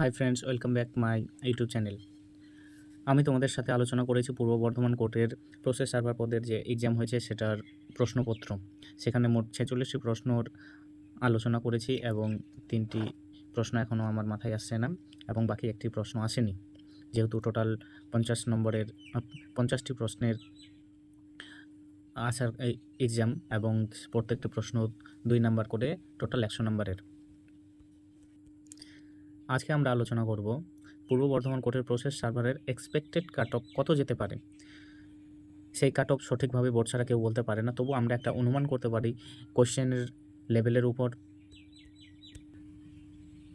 Hi friends, welcome back my YouTube channel. আমি তোমাদের সাথে আলোচনা করেছি পূর্ব বর্ধমান কোর্টের প্রসেস সার্ভার পদের যে এক্সাম হয়েছে সেটার প্রশ্নপত্র। সেখানে মোট ছেচল্লিশটি প্রশ্নর আলোচনা করেছি এবং তিনটি প্রশ্ন এখনও আমার মাথায় আসছে না এবং বাকি একটি প্রশ্ন আসেনি। যেহেতু টোটাল পঞ্চাশ নম্বরের, পঞ্চাশটি প্রশ্নের আসার এক্সাম এবং প্রত্যেকটি প্রশ্ন দুই নাম্বার করে টোটাল একশো নম্বরের। আজকে আমরা আলোচনা করব পূর্ব বর্ধমান কোর্টের প্রসেস সার্ভারের এক্সপেক্টেড কাট কত যেতে পারে। সেই কাট সঠিকভাবে বোর্ড ছাড়া কেউ বলতে পারে না, তবু আমরা একটা অনুমান করতে পারি কোশ্চেনের লেভেলের উপর।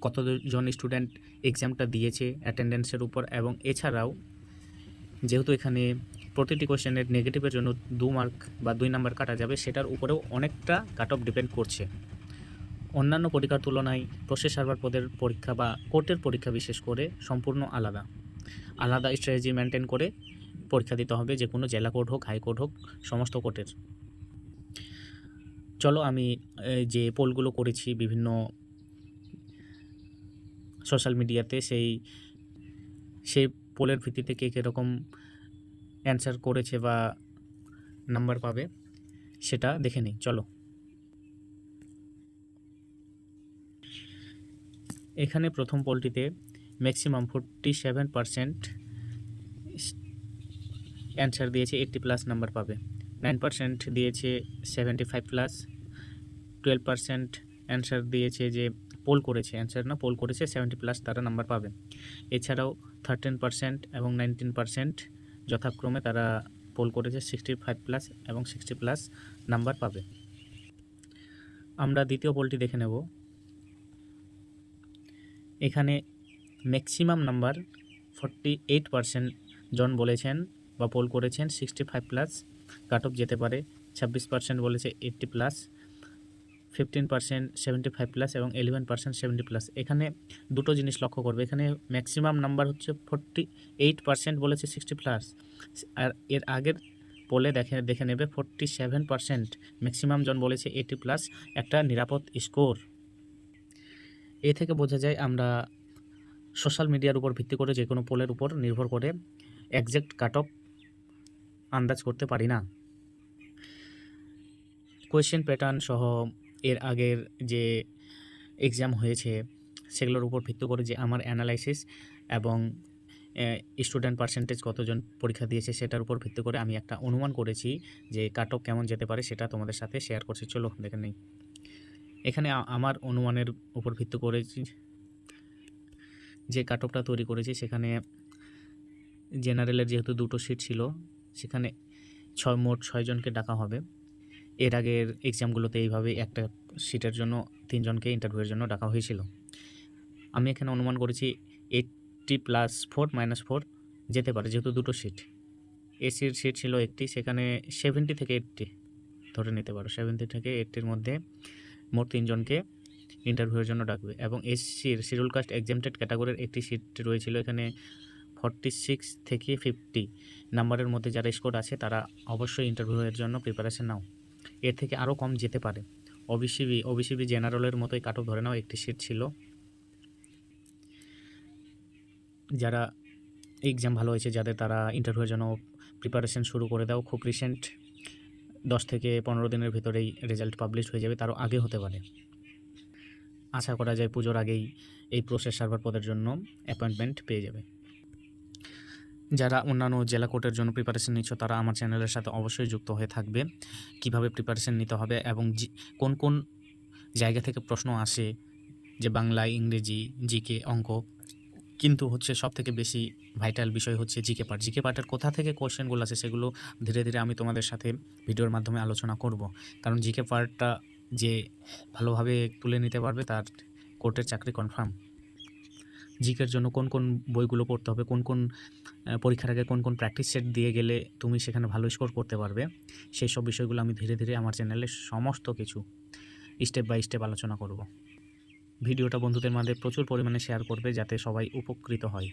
কতজন স্টুডেন্ট এক্সামটা দিয়েছে অ্যাটেন্ডেন্সের উপর, এবং এছাড়াও যেহেতু এখানে প্রতিটি কোশ্চেনের নেগেটিভের জন্য দু মার্ক বা দুই নাম্বার কাটা যাবে, সেটার উপরেও অনেকটা কাট অফ ডিপেন্ড করছে। অন্যান্য পরীক্ষার তুলনায় প্রসেস সার্ভার পদের পরীক্ষা বা কোর্টের পরীক্ষা বিশেষ করে সম্পূর্ণ আলাদা। আলাদা স্ট্র্যাটেজি মেনটেন করে পরীক্ষা দিতে হবে যে কোনো জেলা কোর্ট হোক হাইকোর্ট হোক, সমস্ত কোর্টের। চলো আমি যে পোলগুলো করেছি বিভিন্ন সোশ্যাল মিডিয়াতে সেই সেই পোলের ভিত্তিতে কে কীরকম অ্যান্সার করেছে বা নাম্বার পাবে সেটা দেখে নিই। চলো। এখানে প্রথম পোলটিতে maximum forty seven percent answer দিয়েছে এইটটি প্লাস নাম্বার পাবে। নাইন পার্সেন্ট দিয়েছে seventy five plus twelve percent answer দিয়েছে যে পোল করেছে অ্যান্সার না পোল করেছে সেভেন্টি প্লাস তারা নাম্বার পাবে। এছাড়াও থার্টিন পার্সেন্ট এবং নাইনটিন পার্সেন্ট যথাক্রমে তারা পোল করেছে সিক্সটি ফাইভ প্লাস এবং সিক্সটি প্লাস নাম্বার পাবে। আমরা দ্বিতীয় পোলটি দেখে নেব। এখানে maximum number forty eight percent জন বলেছেন বা পোল করেছেন sixty five plus cut off যেতে পারে, ছাব্বিশ পার্সেন্ট বলেছে eighty plus fifteen percent seventy five plus এবং এলেভেন পার্সেন্ট সেভেন্টি প্লাস এখানে দুটো জিনিস লক্ষ্য করবে। এখানে ম্যাক্সিমাম নাম্বার হচ্ছে ফোরটি এইট পার্সেন্ট বলেছে সিক্সটি প্লাস আর এর আগের পোলে দেখে দেখে নেবে ফোরটি সেভেন পার্সেন্ট ম্যাক্সিমাম জন বলেছে এইটি প্লাস একটা নিরাপদ স্কোর এ থেকে বোঝা যায় আমরা সোশ্যাল মিডিয়ার উপর ভিত্তি করে যে কোনো পোলের উপর নির্ভর করে একজ্যাক্ট কাট অফ আন্দাজ করতে পারি না। কোয়েশ্চেন প্যাটার্ন সহ এর আগের যে এক্সাম হয়েছে, সেগুলোর উপর ভিত্তি করে যে আমার অ্যানালাইসিস এবং স্টুডেন্ট পার্সেন্টেজ কতজন পরীক্ষা দিয়েছে, সেটার উপর ভিত্তি করে আমি একটা অনুমান করেছি যে কাট অফ কেমন যেতে পারে, সেটা তোমাদের সাথে শেয়ার করছি। চলো দেখে নেই। এখানে আমার অনুমানের উপর ভিত্তি করেছি যে কাট তৈরি করেছি, সেখানে জেনারেলের যেহেতু দুটো সিট ছিল, সেখানে ছয়, মোট ছয়জনকে ডাকা হবে। এর আগের এক্সামগুলোতে এইভাবে একটা সিটের জন্য তিনজনকে ইন্টারভিউয়ের জন্য ডাকা হয়েছিল। আমি এখানে অনুমান করেছি eighty plus four minus four যেতে পারে, যেহেতু দুটো সিট এসির সিট ছিল একটি, সেখানে সেভেন্টি থেকে এইটটি ধরে নিতে পারো। সেভেন্টি থেকে এইটটির মধ্যে মোট তিনজনকে ইন্টারভিউয়ের জন্য ডাকবে এবং এসসির শিডিউল কাস্ট এক্সামটেড ক্যাটাগরির একটি সিট রয়েছিল এখানে ফর্টি সিক্স থেকে ফিফটি নাম্বারের মধ্যে যারা স্কোর আছে তারা অবশ্যই ইন্টারভিউয়ের জন্য প্রিপারেশন নাও। এর থেকে আরও কম যেতে পারে। ওবিসিবি ওবিসিবি জেনারেলের মতোই কাটক ধরে নাও, একটি সিট ছিল। যারা এক্সাম ভালো হয়েছে, যাদের তারা ইন্টারভিউয়ের জন্য প্রিপারেশন শুরু করে দাও। খুব রিসেন্ট দশ থেকে পনেরো দিনের ভিতরেই রেজাল্ট পাবলিশ হয়ে যাবে, তারও আগে হতে পারে। আশা করা যায় পুজোর আগেই এই প্রসেস সার্ভার পদের জন্য অ্যাপয়েন্টমেন্ট পেয়ে যাবে। যারা অন্যান্য জেলা কোর্টের জন্য প্রিপারেশন নিচ্ছ, তারা আমার চ্যানেলের সাথে অবশ্যই যুক্ত হয়ে থাকবে। কীভাবে প্রিপারেশন নিতে হবে এবং কোন কোন জায়গা থেকে প্রশ্ন আসে, যে বাংলা, ইংরেজি, জিকে অঙ্ক কিন্তু হচ্ছে সব থেকে বেশি ভাইটাল বিষয় হচ্ছে জিকে পার্ট জিকে পার্টের কোথা থেকে কোশ্চেনগুলো আছে সেগুলো ধীরে ধীরে আমি তোমাদের সাথে ভিডিওর মাধ্যমে আলোচনা করব। কারণ জিকে পার্টটা যে ভালোভাবে তুলে নিতে পারবে তার কোর্টের চাকরি কনফার্ম জিকের জন্য কোন কোন বইগুলো পড়তে হবে, কোন কোন পরীক্ষার আগে কোন কোন প্র্যাকটিস সেট দিয়ে গেলে তুমি সেখানে ভালো স্কোর করতে পারবে, সেই সব বিষয়গুলো আমি ধীরে ধীরে আমার চ্যানেলে সমস্ত কিছু স্টেপ বাই স্টেপ আলোচনা করব। ভিডিওটা বন্ধুদের মাঝে প্রচুর পরিমাণে শেয়ার করবে যাতে সবাই উপকৃত হয়।